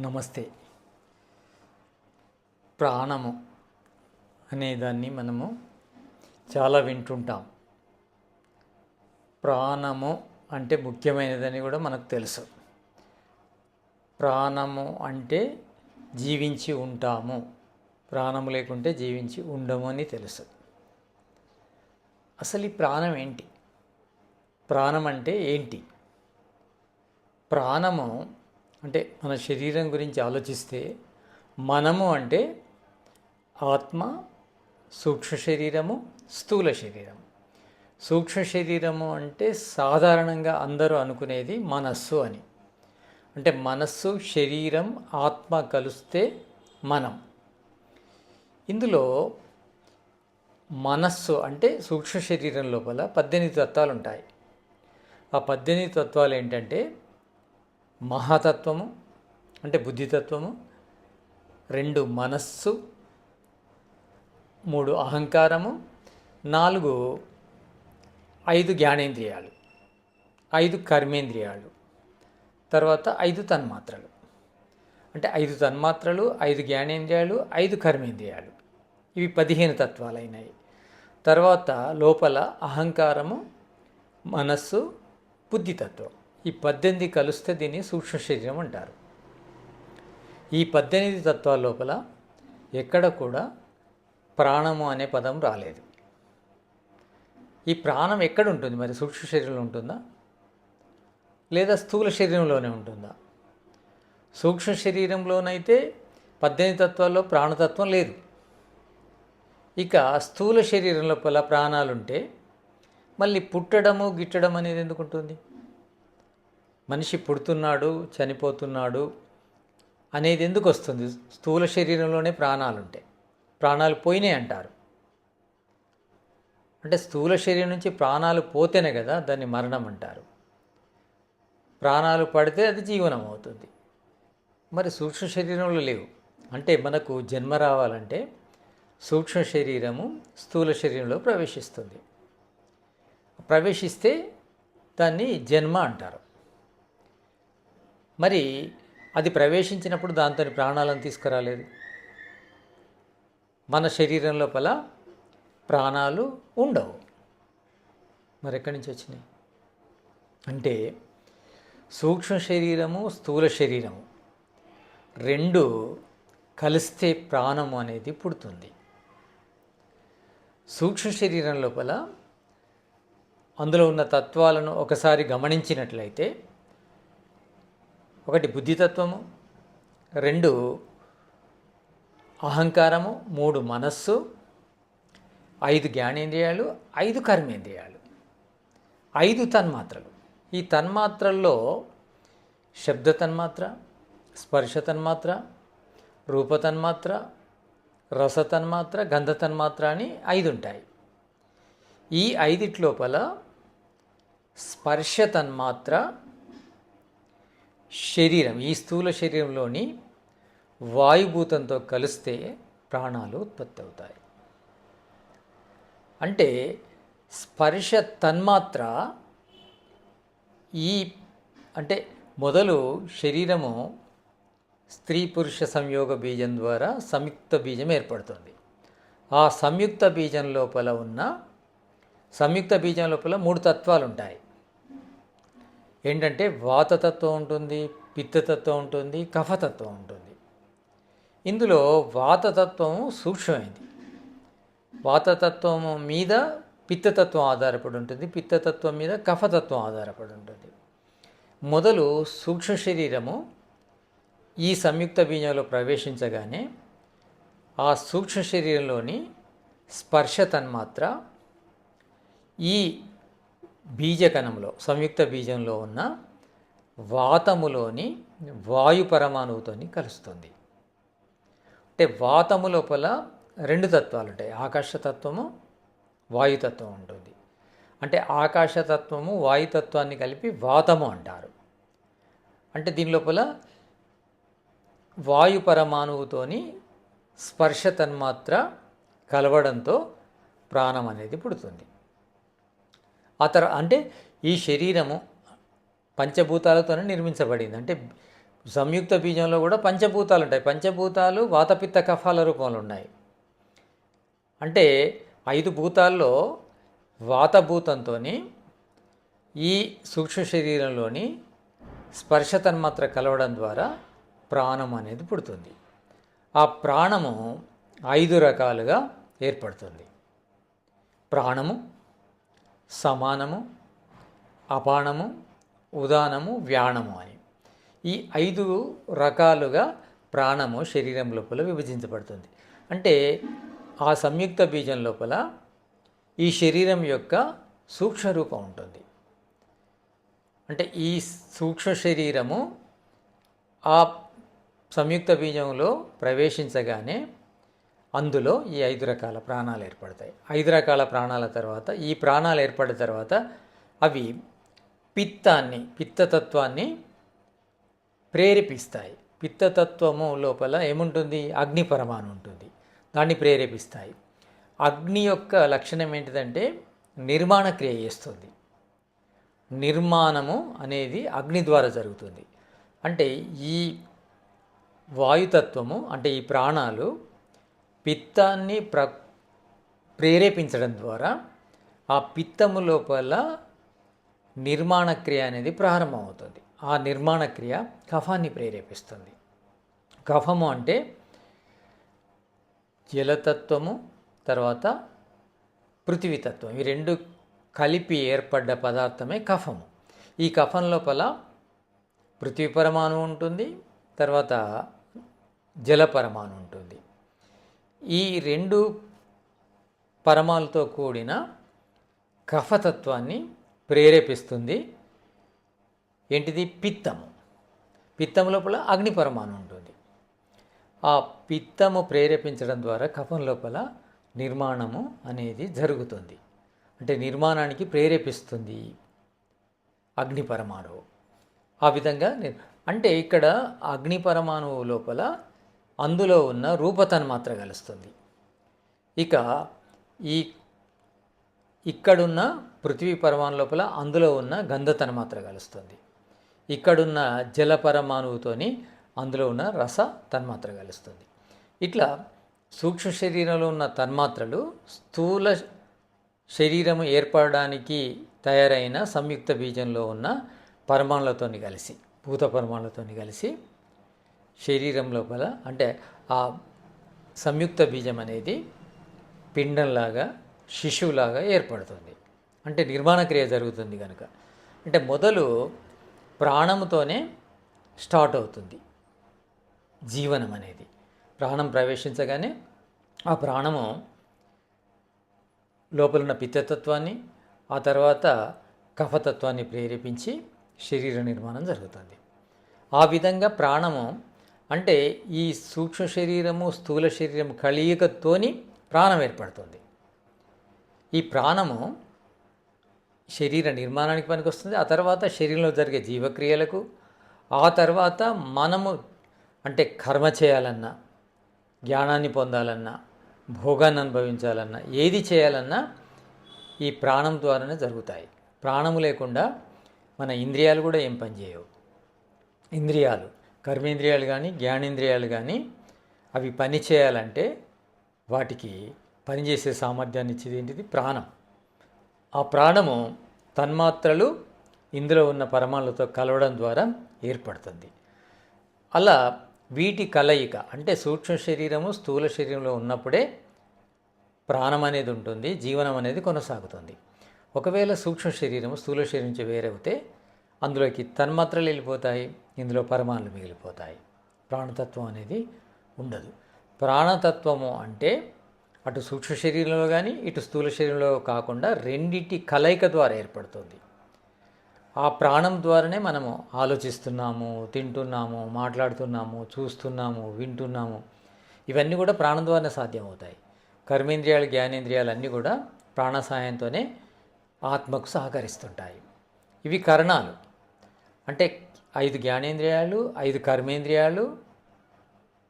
నమస్తే. ప్రాణము అనేదాన్ని మనము చాలా వింటుంటాం. ప్రాణము అంటే ముఖ్యమైనదని కూడా మనకు తెలుసు. ప్రాణము అంటే జీవించి ఉంటాము. ప్రాణము లేకుంటే జీవించి ఉండము అని తెలుసు. అసలు ఈ ప్రాణం ఏంటి? ప్రాణం అంటే ఏంటి? ప్రాణము అంటే మన శరీరం గురించి ఆలోచిస్తే మనము అంటే ఆత్మ సూక్ష్మ శరీరము స్థూల శరీరం సూక్ష్మ శరీరము అంటే సాధారణంగా అందరూ అనుకునేది మనస్సు అని. అంటే మనస్సు శరీరం ఆత్మ కలిస్తే మనం. ఇందులో మనస్సు అంటే సూక్ష్మ శరీరం లోపల పద్దెనిమిది తత్వాలు ఉంటాయి ఆ పద్దెనిమిది తత్వాలు ఏంటంటే మహాతత్వము అంటే బుద్ధితత్వము రెండు మనస్సు మూడు అహంకారము నాలుగు ఐదు జ్ఞానేంద్రియాలు ఐదు కర్మేంద్రియాలు తర్వాత ఐదు తన్మాత్రలు. అంటే ఐదు తన్మాత్రలు ఐదు జ్ఞానేంద్రియాలు ఐదు కర్మేంద్రియాలు. ఇవి పదిహేను తత్వాలైనాయి. తర్వాత లోపల అహంకారము మనస్సు బుద్ధితత్వం. ఈ పద్దెనిమిది కలిస్తే దీన్ని సూక్ష్మ శరీరం అంటారు. ఈ పద్దెనిమిది తత్వాల లోపల ఎక్కడ కూడా ప్రాణము అనే పదం రాలేదు. ఈ ప్రాణం ఎక్కడ ఉంటుంది? మరి సూక్ష్మ శరీరంలో ఉంటుందా? లేదా స్థూల శరీరంలోనే ఉంటుందా? సూక్ష్మ శరీరంలోనైతే పద్దెనిమిది తత్వాల్లో ప్రాణతత్వం లేదు. ఇక స్థూల శరీరం లోపల ప్రాణాలుంటే మళ్ళీ పుట్టడము గిట్టడం అనేది ఎందుకు ఉంటుంది? మనిషి పుడుతున్నాడు చనిపోతున్నాడు అనేది ఎందుకు వస్తుంది? స్థూల శరీరంలోనే ప్రాణాలు ఉంటాయి ప్రాణాలు పోయినాయి అంటారు. అంటే స్థూల శరీరం నుంచి ప్రాణాలు పోతేనే కదా దాన్ని మరణం అంటారు. ప్రాణాలు పడితే అది జీవనం అవుతుంది. మరి సూక్ష్మ శరీరంలో లేవు. అంటే మనకు జన్మ రావాలంటే సూక్ష్మ శరీరము స్థూల శరీరంలో ప్రవేశిస్తుంది. ప్రవేశిస్తే దాన్ని జన్మ అంటారు. మరి అది ప్రవేశించినప్పుడు దాంతో ప్రాణాలను తీసుకురాలేదు. మన శరీరం లోపల ప్రాణాలు ఉండవు. మరి ఎక్కడి నుంచి వచ్చినాయి? అంటే సూక్ష్మ శరీరము స్థూల శరీరము రెండు కలిస్తే ప్రాణము అనేది పుడుతుంది. సూక్ష్మ శరీరం లోపల అందులో ఉన్న తత్వాలను ఒకసారి గమనించినట్లయితే ఒకటి బుద్ధితత్వము రెండు అహంకారము మూడు మనస్సు ఐదు జ్ఞానేంద్రియాలు ఐదు కర్మేంద్రియాలు ఐదు తన్మాత్రలు. ఈ తన్మాత్రల్లో శబ్ద తన్మాత్ర స్పర్శ తన్మాత్ర రూప తన్మాత్ర రస తన్మాత్ర గంధ తన్మాత్ర అని ఐదు ఉంటాయి. ఈ ఐదిటి లోపల స్పర్శ తన్మాత్ర శరీరం ఈ స్థూల శరీరంలోని వాయుభూతంతో కలిస్తే ప్రాణాలు ఉత్పత్తి అవుతాయి. అంటే స్పర్శ తన్మాత్ర ఈ అంటే మొదలు శరీరము స్త్రీ పురుష సంయోగ బీజం ద్వారా సంయుక్త బీజం ఏర్పడుతుంది. ఆ సంయుక్త బీజం లోపల ఉన్న సంయుక్త బీజం లోపల మూడు తత్వాలు ఉంటాయి ఏంటంటే వాతతత్వం ఉంటుంది పిత్తతత్వం ఉంటుంది కఫతత్వం ఉంటుంది. ఇందులో వాతతత్వం సూక్ష్మమైంది. వాతతత్వం మీద పిత్తతత్వం ఆధారపడి ఉంటుంది పిత్తతత్వం మీద కఫతత్వం ఆధారపడి ఉంటుంది. మొదలు సూక్ష్మ శరీరము ఈ సంయుక్త బీజంలో ప్రవేశించగానే ఆ సూక్ష్మ శరీరంలోని స్పర్శ తన్మాత్ర ఈ బీజకణంలో సంయుక్త బీజంలో ఉన్న వాతములోని వాయు పరమాణువుతోని కలుస్తుంది. అంటే వాతము లోపల రెండు తత్వాలు ఉంటాయి ఆకాశతత్వము వాయుతత్వం ఉంటుంది. అంటే ఆకాశతత్వము వాయుతత్వాన్ని కలిపి వాతము అంటారు. అంటే దీని లోపల వాయు పరమాణువుతోని స్పర్శ తన్మాత్ర కలవడంతో ప్రాణం అనేది పుడుతుంది. ఆ తర్వాత అంటే ఈ శరీరము పంచభూతాలతోనే నిర్మించబడింది. అంటే సంయుక్త బీజంలో కూడా పంచభూతాలు ఉంటాయి. పంచభూతాలు వాతపిత్త కఫాల రూపంలో ఉన్నాయి. అంటే ఐదు భూతాల్లో వాతభూతంతో ఈ సూక్ష్మ శరీరంలోని స్పర్శ తన్మాత్ర కలవడం ద్వారా ప్రాణం అనేది పుడుతుంది. ఆ ప్రాణము ఐదు రకాలుగా ఏర్పడుతుంది. ప్రాణము సమానము అపానము ఉదానము వ్యాణము అని. ఈ ఐదు రకాలుగా ప్రాణము శరీరం లోపల విభజించబడుతుంది. అంటే ఆ సంయుక్త బీజం లోపల ఈ శరీరం యొక్క సూక్ష్మ రూపం ఉంటుంది. అంటే ఈ సూక్ష్మ శరీరము ఆ సంయుక్త బీజంలో ప్రవేశించగానే అందులో ఈ ఐదు రకాల ప్రాణాలు ఏర్పడతాయి. ఐదు రకాల ప్రాణాల తర్వాత ఈ ప్రాణాలు ఏర్పడిన తర్వాత అవి పిత్తాన్ని పిత్తతత్వాన్ని ప్రేరేపిస్తాయి. పిత్తతత్వము లోపల ఏముంటుంది? అగ్ని పరమాణు ఉంటుంది. దాన్ని ప్రేరేపిస్తాయి. అగ్ని యొక్క లక్షణం ఏంటిదంటే నిర్మాణ క్రియ చేస్తుంది. నిర్మాణము అనేది అగ్ని ద్వారా జరుగుతుంది. అంటే ఈ వాయుతత్వము అంటే ఈ ప్రాణాలు పిత్తాన్ని ప్ర ప్రేరేపించడం ద్వారా ఆ పిత్తము లోపల నిర్మాణ క్రియ అనేది ప్రారంభమవుతుంది. ఆ నిర్మాణ క్రియ కఫాన్ని ప్రేరేపిస్తుంది. కఫము అంటే జలతత్వము తర్వాత పృథివీతత్వం. ఈ రెండు కలిపి ఏర్పడ్డ పదార్థమే కఫము. ఈ కఫం లోపల పృథ్వీ పరమాణు ఉంటుంది తర్వాత జల పరమాణు ఉంటుంది. ఈ రెండు పరమాలతో కూడిన కఫతత్వాన్ని ప్రేరేపిస్తుంది. ఏంటిది? పిత్తము. పిత్తం లోపల అగ్ని పరమాణు ఉంటుంది. ఆ పిత్తము ప్రేరేపించడం ద్వారా కఫం లోపల నిర్మాణము అనేది జరుగుతుంది. అంటే నిర్మాణానికి ప్రేరేపిస్తుంది అగ్ని పరమాణువు. ఆ విధంగా అంటే ఇక్కడ అగ్ని పరమాణువు లోపల అందులో ఉన్న రూపతన్మాత్ర కలుస్తుంది. ఇక ఈ ఇక్కడున్న పృథ్వీ పరమాణు లోపల అందులో ఉన్న గంధతన్మాత్ర కలుస్తుంది. ఇక్కడున్న జల పరమాణువుతోని అందులో ఉన్న రస తన్మాత్ర కలుస్తుంది. ఇట్లా సూక్ష్మ శరీరంలో ఉన్న తన్మాత్రలు స్థూల శరీరము ఏర్పడడానికి తయారైన సంయుక్త బీజంలో ఉన్న పరమాణులతోని కలిసి భూత పరమాణులతోని కలిసి శరీరం లోపల అంటే ఆ సంయుక్త బీజం అనేది పిండంలాగా శిశువులాగా ఏర్పడుతుంది. అంటే నిర్మాణ క్రియ జరుగుతుంది కనుక అంటే మొదలు ప్రాణముతోనే స్టార్ట్ అవుతుంది జీవనం అనేది. ప్రాణం ప్రవేశించగానే ఆ ప్రాణము లోపల ఉన్న పిత్తతత్వాన్ని ఆ తర్వాత కఫతత్వాన్ని ప్రేరేపించి శరీర నిర్మాణం జరుగుతుంది. ఆ విధంగా ప్రాణము అంటే ఈ సూక్ష్మ శరీరము స్థూల శరీరం కలయికతోని ప్రాణం ఏర్పడుతుంది. ఈ ప్రాణము శరీర నిర్మాణానికి పనికొస్తుంది ఆ తర్వాత శరీరంలో జరిగే జీవక్రియలకు ఆ తర్వాత మనము అంటే కర్మ చేయాలన్నా జ్ఞానాన్ని పొందాలన్నా భోగాన్ని అనుభవించాలన్నా ఏది చేయాలన్నా ఈ ప్రాణం ద్వారానే జరుగుతాయి. ప్రాణము లేకుండా మన ఇంద్రియాలు కూడా ఏం పనిచేయవు. ఇంద్రియాలు కర్మేంద్రియాలు కానీ జ్ఞానేంద్రియాలు కానీ అవి పని చేయాలంటే వాటికి పనిచేసే సామర్థ్యాన్ని ఇచ్చేది ఏంటిది? ప్రాణం. ఆ ప్రాణము తన్మాత్రలు ఇందులో ఉన్న పరమాణులతో కలవడం ద్వారా ఏర్పడుతుంది. అలా వీటి కలయిక అంటే సూక్ష్మ శరీరము స్థూల శరీరంలో ఉన్నప్పుడే ప్రాణం అనేది ఉంటుంది జీవనం అనేది కొనసాగుతుంది. ఒకవేళ సూక్ష్మ శరీరము స్థూల శరీరం నుంచి వేరవుతే అందులోకి తన్మాత్రలు వెళ్ళిపోతాయి. ఇందులో పరమాణులు మిగిలిపోతాయి. ప్రాణతత్వం అనేది ఉండదు. ప్రాణతత్వము అంటే అటు సూక్ష్మ శరీరంలో కానీ ఇటు స్థూల శరీరంలో కాకుండా రెండిటి కలయిక ద్వారా ఏర్పడుతుంది. ఆ ప్రాణం ద్వారానే మనము ఆలోచిస్తున్నాము తింటున్నాము మాట్లాడుతున్నాము చూస్తున్నాము వింటున్నాము. ఇవన్నీ కూడా ప్రాణం ద్వారానే సాధ్యమవుతాయి. కర్మేంద్రియాలు జ్ఞానేంద్రియాలు అన్నీ కూడా ప్రాణ సహాయంతోనే ఆత్మకు సహకరిస్తుంటాయి. ఇవి కరణాలు. అంటే ఐదు జ్ఞానేంద్రియాలు ఐదు కర్మేంద్రియాలు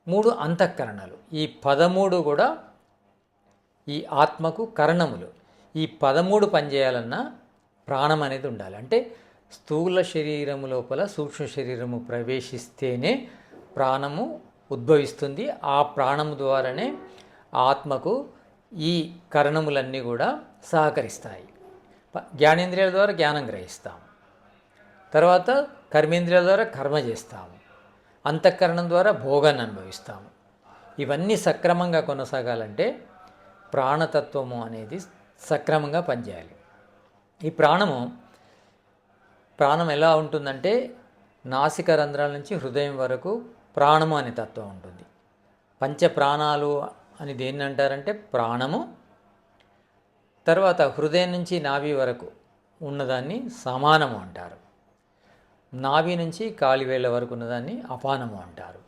మూడు అంతఃకరణాలు. ఈ పదమూడు కూడా ఈ ఆత్మకు కరణములు. ఈ పదమూడు పనిచేయాలన్నా ప్రాణం అనేది ఉండాలి. అంటే స్థూల శరీరము లోపల సూక్ష్మ శరీరము ప్రవేశిస్తేనే ప్రాణము ఉద్భవిస్తుంది. ఆ ప్రాణము ద్వారానే ఆత్మకు ఈ కరణములన్నీ కూడా సహకరిస్తాయి. జ్ఞానేంద్రియాల ద్వారా జ్ఞానం గ్రహిస్తాం. తర్వాత కర్మేంద్రియాల ద్వారా కర్మ చేస్తాము. అంతఃకరణం ద్వారా భోగాన్ని అనుభవిస్తాము. ఇవన్నీ సక్రమంగా కొనసాగాలంటే ప్రాణతత్వము అనేది సక్రమంగా పనిచేయాలి. ఈ ప్రాణము ప్రాణం ఎలా ఉంటుందంటే నాసిక రంధ్రాల నుంచి హృదయం వరకు ప్రాణము అనే తత్వం ఉంటుంది. పంచ ప్రాణాలు అని దేన్ని అంటారంటే ప్రాణము. తర్వాత హృదయం నుంచి నాభి వరకు ఉన్నదాన్ని సమానము అంటారు. నాభి నుంచి కాలివేళ్ళ వరకు ఉన్నదాన్ని అపానము అంటారు.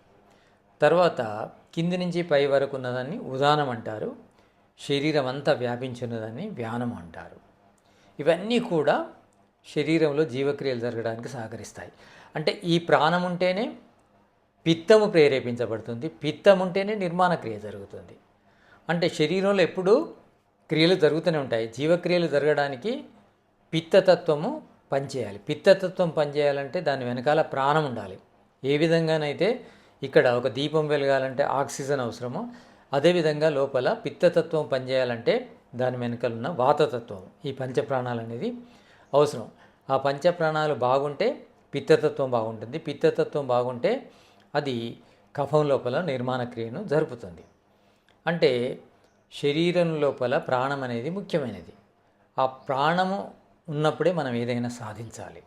తర్వాత కింది నుంచి పై వరకు ఉన్నదాన్ని ఉదానం అంటారు. శరీరం అంతా వ్యాపించినదాన్ని వ్యానం అంటారు. ఇవన్నీ కూడా శరీరంలో జీవక్రియలు జరగడానికి సహకరిస్తాయి. అంటే ఈ ప్రాణం ఉంటేనే పిత్తము ప్రేరేపించబడుతుంది పిత్తం ఉంటేనే నిర్మాణ క్రియ జరుగుతుంది. అంటే శరీరంలో ఎప్పుడూ క్రియలు జరుగుతూనే ఉంటాయి. జీవక్రియలు జరగడానికి పిత్తతత్వము పనిచేయాలి. పిత్తతత్వం పనిచేయాలంటే దాని వెనకాల ప్రాణం ఉండాలి. ఏ విధంగానైతే ఇక్కడ ఒక దీపం వెలగాలంటే ఆక్సిజన్ అవసరమో అదేవిధంగా లోపల పిత్తతత్వం పనిచేయాలంటే దాని వెనకాల ఉన్న వాతతత్వం ఈ పంచప్రాణాలు అనేది అవసరం. ఆ పంచప్రాణాలు బాగుంటే పిత్తతత్వం బాగుంటుంది. పిత్తతత్వం బాగుంటే అది కఫం లోపల నిర్మాణ క్రియను జరుపుతుంది. అంటే శరీరం లోపల ప్రాణం అనేది ముఖ్యమైనది. ఆ ప్రాణము ఉన్నప్పుడే మనం ఏదైనా సాధించాలి.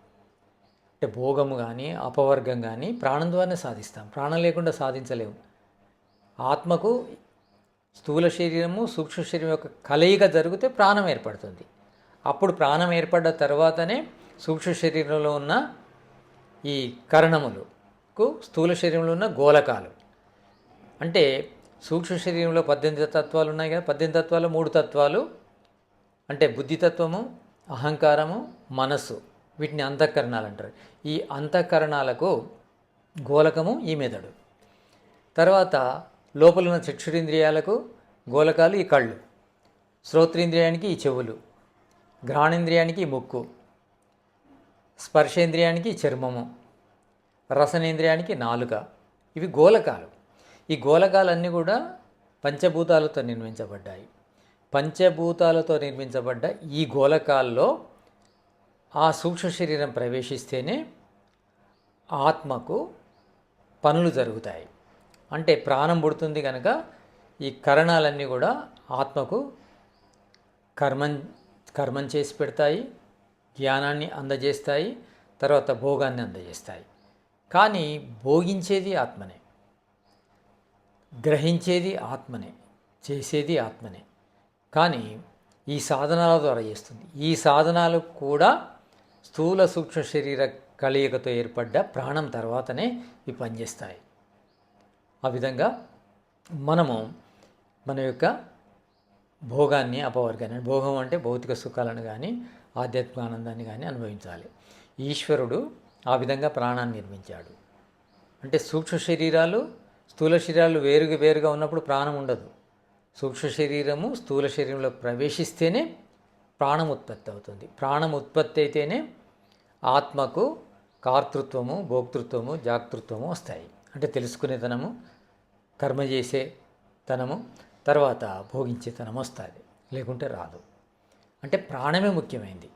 అంటే భోగము కానీ అపవర్గం కానీ ప్రాణం ద్వారానే సాధిస్తాం. ప్రాణం లేకుండా సాధించలేము. ఆత్మకు స్థూల శరీరము సూక్ష్మ శరీరం యొక్క కలయిక జరిగితే ప్రాణం ఏర్పడుతుంది. అప్పుడు ప్రాణం ఏర్పడ్డ తర్వాతనే సూక్ష్మ శరీరంలో ఉన్న ఈ కరణములకు స్థూల శరీరంలో ఉన్న గోలకాలు అంటే సూక్ష్మ శరీరంలో పద్దెనిమిది తత్వాలు ఉన్నాయి కదా పద్దెనిమిది తత్వాలు మూడు తత్వాలు అంటే బుద్ధితత్వము అహంకారము మనస్సు వీటిని అంతఃకరణాలు అంటారు. ఈ అంతఃకరణాలకు గోలకము ఈ మెదడు. తర్వాత లోపల ఉన్న చక్షురింద్రియాలకు గోలకాలు ఈ కళ్ళు. శ్రోత్రేంద్రియానికి ఈ చెవులు. ఘ్రాణేంద్రియానికి ఈ ముక్కు. స్పర్శేంద్రియానికి చర్మము. రసనేంద్రియానికి నాలుక. ఇవి గోలకాలు. ఈ గోలకాలన్నీ కూడా పంచభూతాలతో నిర్మించబడ్డాయి. పంచభూతాలతో నిర్మించబడ్డ ఈ గోలకాల్లో ఆ సూక్ష్మ శరీరం ప్రవేశిస్తేనే ఆత్మకు పనులు జరుగుతాయి. అంటే ప్రాణం పుడుతుంది కనుక ఈ కరణాలన్నీ కూడా ఆత్మకు కర్మం కర్మం చేసి పెడతాయి జ్ఞానాన్ని అందజేస్తాయి తర్వాత భోగాన్ని అందజేస్తాయి. కానీ భోగించేది ఆత్మనే గ్రహించేది ఆత్మనే చేసేది ఆత్మనే. కానీ ఈ సాధనాల ద్వారా చేస్తుంది. ఈ సాధనాలు కూడా స్థూల సూక్ష్మ శరీర కలయికతో ఏర్పడ్డ ప్రాణం తర్వాతనే ఇవి పనిచేస్తాయి. ఆ విధంగా మనము మన యొక్క భోగాన్ని అపవర్గాన్ని భోగం అంటే భౌతిక సుఖాలను కానీ ఆధ్యాత్మిక ఆనందాన్ని కానీ అనుభవించాలి. ఈశ్వరుడు ఆ విధంగా ప్రాణాన్ని నిర్మించాడు. అంటే సూక్ష్మ శరీరాలు స్థూల శరీరాలు వేరుగా వేరుగా ఉన్నప్పుడు ప్రాణం ఉండదు. సూక్ష్మ శరీరము స్థూల శరీరంలో ప్రవేశిస్తేనే ప్రాణం ఉత్పత్తి అవుతుంది. ప్రాణం ఉత్పత్తి అయితేనే ఆత్మకు కార్తృత్వము భోక్తృత్వము జాగృత్వము వస్తాయి. అంటే తెలుసుకునేతనము కర్మ చేసే తనము తర్వాత భోగించేతనం వస్తుంది. లేకుంటే రాదు. అంటే ప్రాణమే ముఖ్యమైనది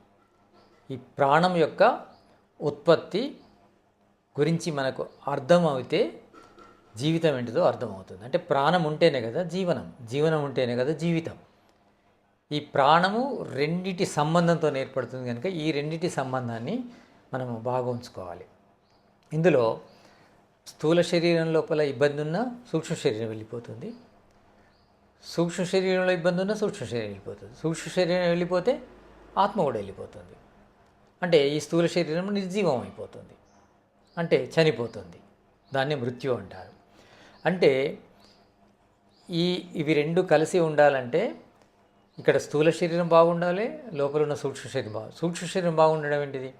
ఈ ప్రాణం యొక్క ఉత్పత్తి గురించి మనకు అర్థం అయితే జీవితం ఏంటిదో అర్థమవుతుంది. అంటే ప్రాణం ఉంటేనే కదా జీవనం జీవనం ఉంటేనే కదా జీవితం. ఈ ప్రాణము రెండిటి సంబంధంతో ఏర్పడుతుంది కనుక ఈ రెండిటి సంబంధాన్ని మనము బాగా ఉంచుకోవాలి. ఇందులో స్థూల శరీరం లోపల ఇబ్బంది ఉన్న సూక్ష్మ శరీరం వెళ్ళిపోతుంది. సూక్ష్మ శరీరంలో ఇబ్బంది ఉన్న సూక్ష్మ శరీరం వెళ్ళిపోతుంది. సూక్ష్మ శరీరం వెళ్ళిపోతే ఆత్మ కూడా వెళ్ళిపోతుంది. అంటే ఈ స్థూల శరీరం నిర్జీవం అయిపోతుంది. అంటే చనిపోతుంది. దాన్ని మృత్యు అంటారు. అంటే ఈ ఇవి రెండు కలిసి ఉండాలంటే ఇక్కడ స్థూల శరీరం బాగుండాలి లోపల ఉన్న సూక్ష్మ శరీరం బాగు సూక్ష్మ శరీరం బాగుండడం ఏంటిది?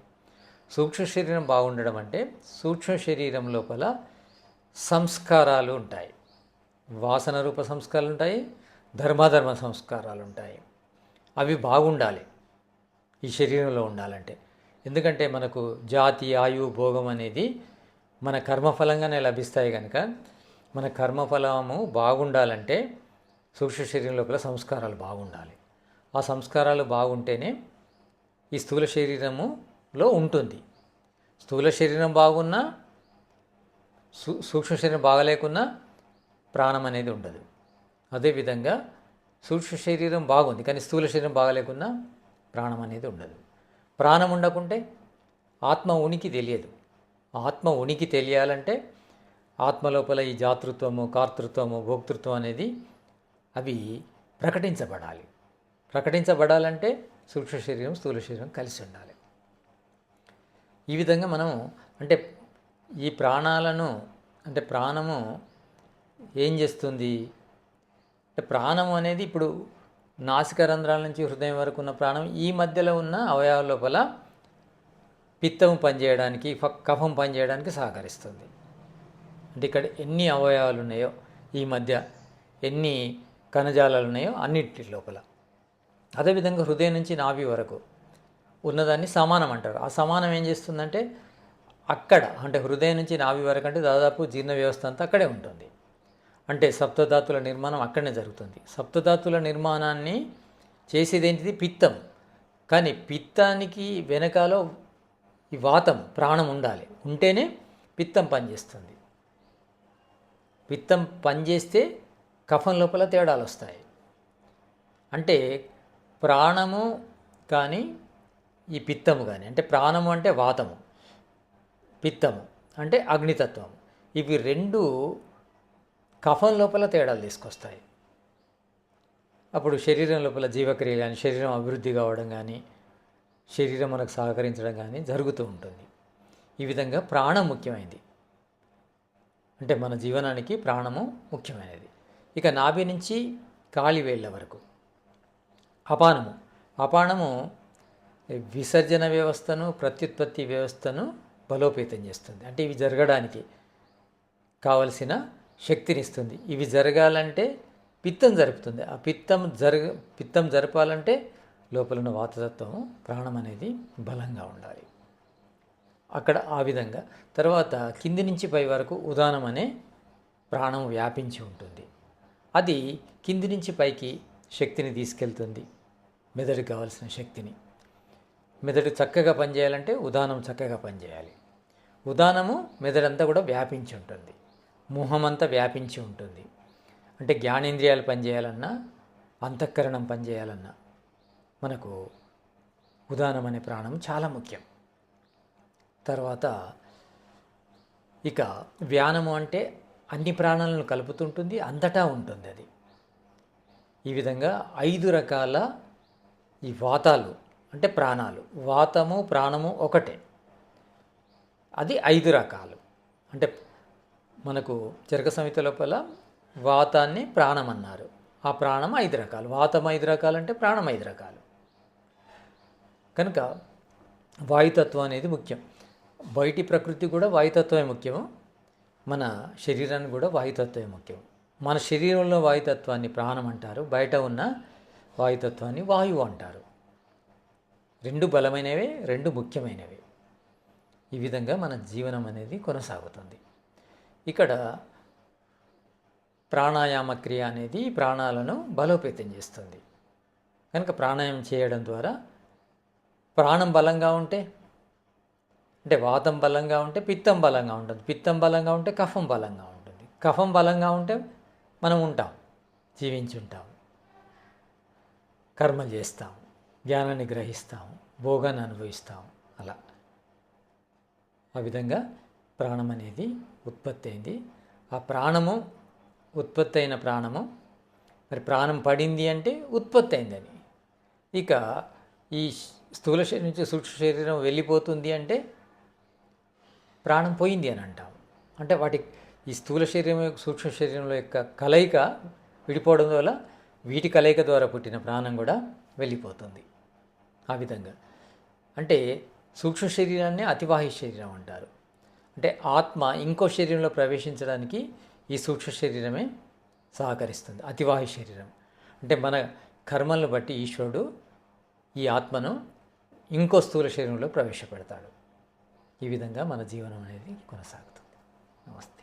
సూక్ష్మ శరీరం బాగుండడం అంటే సూక్ష్మ శరీరం లోపల సంస్కారాలు ఉంటాయి. వాసన రూప సంస్కారాలు ఉంటాయి ధర్మాధర్మ సంస్కారాలు ఉంటాయి. అవి బాగుండాలి ఈ శరీరంలో ఉండాలంటే. ఎందుకంటే మనకు జాతి ఆయు భోగం అనేది మన కర్మఫలంగానే లభిస్తాయి కనుక మన కర్మఫలము బాగుండాలంటే సూక్ష్మ శరీరం లోపల సంస్కారాలు బాగుండాలి. ఆ సంస్కారాలు బాగుంటేనే ఈ స్థూల శరీరములో ఉంటుంది. స్థూల శరీరం బాగున్నా సూ సూక్ష్మ శరీరం బాగలేకున్నా ప్రాణం అనేది ఉండదు. అదేవిధంగా సూక్ష్మ శరీరం బాగుంది కానీ స్థూల శరీరం బాగలేకున్నా ప్రాణం అనేది ఉండదు. ప్రాణం ఉండకుంటే ఆత్మ ఉనికి తెలియదు. ఆత్మ ఉనికి తెలియాలంటే ఆత్మలోపల ఈ జాతృత్వము కార్తృత్వము భోక్తృత్వం అనేది అవి ప్రకటించబడాలి. ప్రకటించబడాలంటే సూక్ష్మ శరీరం స్థూల శరీరం కలిసి ఉండాలి. ఈ విధంగా మనం అంటే ఈ ప్రాణాలను అంటే ప్రాణము ఏం చేస్తుంది? అంటే ప్రాణం అనేది ఇప్పుడు నాసిక రంధ్రాల నుంచి హృదయం వరకు ఉన్న ప్రాణం ఈ మధ్యలో ఉన్న అవయవాల లోపల పిత్తం పనిచేయడానికి ఫ- కఫం పనిచేయడానికి సహకరిస్తుంది. అంటే ఇక్కడ ఎన్ని అవయవాలు ఉన్నాయో ఈ మధ్య ఎన్ని కణజాలాలు ఉన్నాయో అన్నిటి లోపల. అదేవిధంగా హృదయం నుంచి నాభి వరకు ఉన్నదాన్ని సమానం అంటారు. ఆ సమానం ఏం చేస్తుందంటే అక్కడ అంటే హృదయం నుంచి నాభి వరకు అంటే దాదాపు జీర్ణ వ్యవస్థ అంతా అక్కడే ఉంటుంది. అంటే సప్తధాతుల నిర్మాణం అక్కడనే జరుగుతుంది. సప్తధాతుల నిర్మాణాన్ని చేసేది ఏంటిది పిత్తం. కానీ పిత్తానికి వెనకాల ఈ వాతం ప్రాణం ఉండాలి. ఉంటేనే పిత్తం పనిచేస్తుంది. పిత్తం పనిచేస్తే కఫం లోపల తేడాలు వస్తాయి. అంటే ప్రాణము కానీ ఈ పిత్తము కానీ అంటే ప్రాణము అంటే వాతము పిత్తము అంటే అగ్నితత్వం ఇవి రెండు కఫం లోపల తేడాలు తీసుకొస్తాయి. అప్పుడు శరీరం లోపల జీవక్రియ కానీ శరీరం అభివృద్ధి కావడం కానీ శరీరం మనకు సహకరించడం కానీ జరుగుతూ ఉంటుంది. ఈ విధంగా ప్రాణం ముఖ్యమైనది. అంటే మన జీవనానికి ప్రాణము ముఖ్యమైనది. ఇక నాభి నుంచి కాలి వేళ్ళ వరకు. అపానము. అపానము విసర్జన వ్యవస్థను ప్రత్యుత్పత్తి వ్యవస్థను బలోపేతం చేస్తుంది. అంటే ఇవి జరగడానికి కావలసిన శక్తినిస్తుంది ఇవి జరగాలంటే పిత్తం జరుపుతుంది. ఆ పిత్తం జరగ పిత్తం జరపాలంటే లోపల ఉన్న వాతతత్వం ప్రాణం అనేది బలంగా ఉండాలి. అక్కడ ఆ విధంగా. తర్వాత కింది నుంచి పై వరకు ఉదానం అనే ప్రాణం వ్యాపించి ఉంటుంది. అది కింది నుంచి పైకి శక్తిని తీసుకెళ్తుంది. మెదడు కావాల్సిన శక్తిని. మెదడు చక్కగా పనిచేయాలంటే ఉదానం చక్కగా పనిచేయాలి. ఉదానము మెదడంతా కూడా వ్యాపించి ఉంటుంది. మొహమంతా వ్యాపించి ఉంటుంది. అంటే జ్ఞానేంద్రియాలు పనిచేయాలన్నా అంతఃకరణం పనిచేయాలన్నా మనకు ఉదానం అనే ప్రాణం చాలా ముఖ్యం. తర్వాత ఇక వ్యానము అంటే అన్ని ప్రాణాలను కలుపుతుంటుంది అంతటా ఉంటుంది అది. ఈ విధంగా ఐదు రకాల ఈ వాతాలు అంటే ప్రాణాలు. వాతము ప్రాణము ఒకటే. అది ఐదు రకాలు. అంటే మనకు చరక సమితి లోపల వాతాన్ని ప్రాణం అన్నారు. ఆ ప్రాణం ఐదు రకాలు. వాతం ఐదు రకాలు అంటే ప్రాణం ఐదు రకాలు. కనుక వాయుతత్వం అనేది ముఖ్యం. బయటి ప్రకృతి కూడా వాయుతత్వమే ముఖ్యము. మన శరీరానికి కూడా వాయుతత్వమే ముఖ్యం మన శరీరంలో వాయుతత్వాన్ని ప్రాణం అంటారు. బయట ఉన్న వాయుతత్వాన్ని వాయువు అంటారు. రెండు బలమైనవే రెండు ముఖ్యమైనవి. ఈ విధంగా మన జీవనం అనేది కొనసాగుతుంది. ఇక్కడ ప్రాణాయామ క్రియ అనేది ప్రాణాలను బలోపేతం చేస్తుంది. కనుక ప్రాణాయామం చేయడం ద్వారా ప్రాణం బలంగా ఉంటే అంటే వాతం బలంగా ఉంటే పిత్తం బలంగా ఉంటుంది పిత్తం బలంగా ఉంటే కఫం బలంగా ఉంటుంది. కఫం బలంగా ఉంటే మనం ఉంటాం జీవించి ఉంటాం కర్మలు చేస్తాం జ్ఞానాన్ని గ్రహిస్తాం భోగాన్ని అనుభవిస్తాం అలా. ఆ విధంగా ప్రాణం అనేది ఉత్పత్తి అయింది. ఆ ప్రాణము ఉత్పత్తి అయిన ప్రాణము మరి ప్రాణం పడింది అంటే ఉత్పత్తి అయిందని. ఇక ఈ స్థూల శరీరం నుంచి సూక్ష్మ శరీరం వెళ్ళిపోతుంది అంటే ప్రాణం పోయింది అని అంటాం అంటే వాటి ఈ స్థూల శరీరం యొక్క సూక్ష్మ శరీరంలో యొక్క కలయిక విడిపోవడం వల్ల వీటి కలయిక ద్వారా పుట్టిన ప్రాణం కూడా వెళ్ళిపోతుంది ఆ విధంగా. అంటే సూక్ష్మ శరీరాన్ని అతివాహి శరీరం అంటారు. అంటే ఆత్మ ఇంకో శరీరంలో ప్రవేశించడానికి ఈ సూక్ష్మ శరీరమే సహకరిస్తుంది అతివాహి శరీరం. అంటే మన కర్మలను బట్టి ఈశ్వరుడు ఈ ఆత్మను ఇంకో స్థూల శరీరంలో ప్రవేశపెడతాడు. ఈ విధంగా మన జీవనం అనేది కొనసాగుతుంది. నమస్తే.